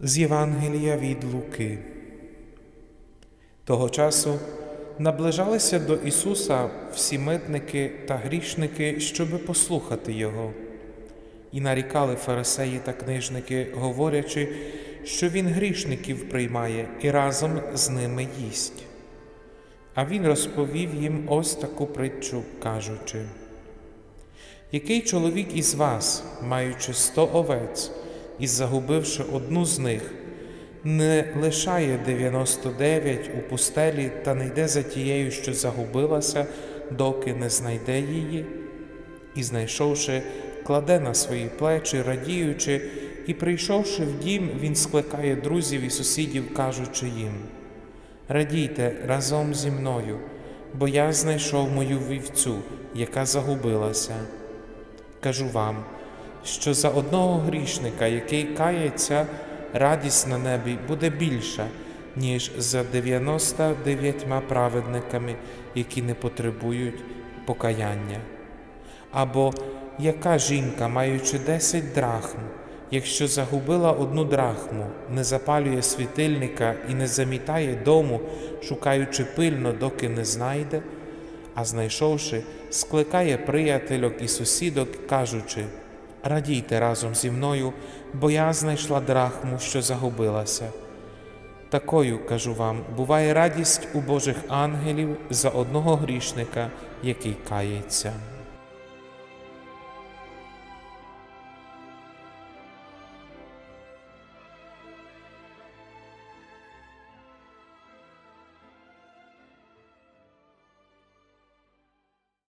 З Євангелія від Луки. Того часу наближалися до Ісуса всі митники та грішники, щоби послухати Його, і нарікали фарисеї та книжники, говорячи, що Він грішників приймає і разом з ними їсть. А Він розповів їм ось таку притчу, кажучи. Який чоловік із вас, маючи сто овець і загубивши одну з них, не лишає 99 у пустелі та не йде за тією, що загубилася, доки не знайде її, і, знайшовши, кладе на свої плечі, радіючи, і, прийшовши в дім, він скликає друзів і сусідів, кажучи їм: Радійте разом зі мною, бо я знайшов мою вівцю, яка загубилася. Кажу вам, що за одного грішника, який кається, радість на небі буде більша, ніж за 99 праведниками, які не потребують покаяння. Або яка жінка, маючи 10 драхм, якщо загубила одну драхму, не запалює світильника і не замітає дому, шукаючи пильно, доки не знайде, а знайшовши, скликає приятельок і сусідок, кажучи: Радійте разом зі мною, бо я знайшла драхму, що загубилася. Такою, кажу вам, буває радість у Божих ангелів за одного грішника, який кається.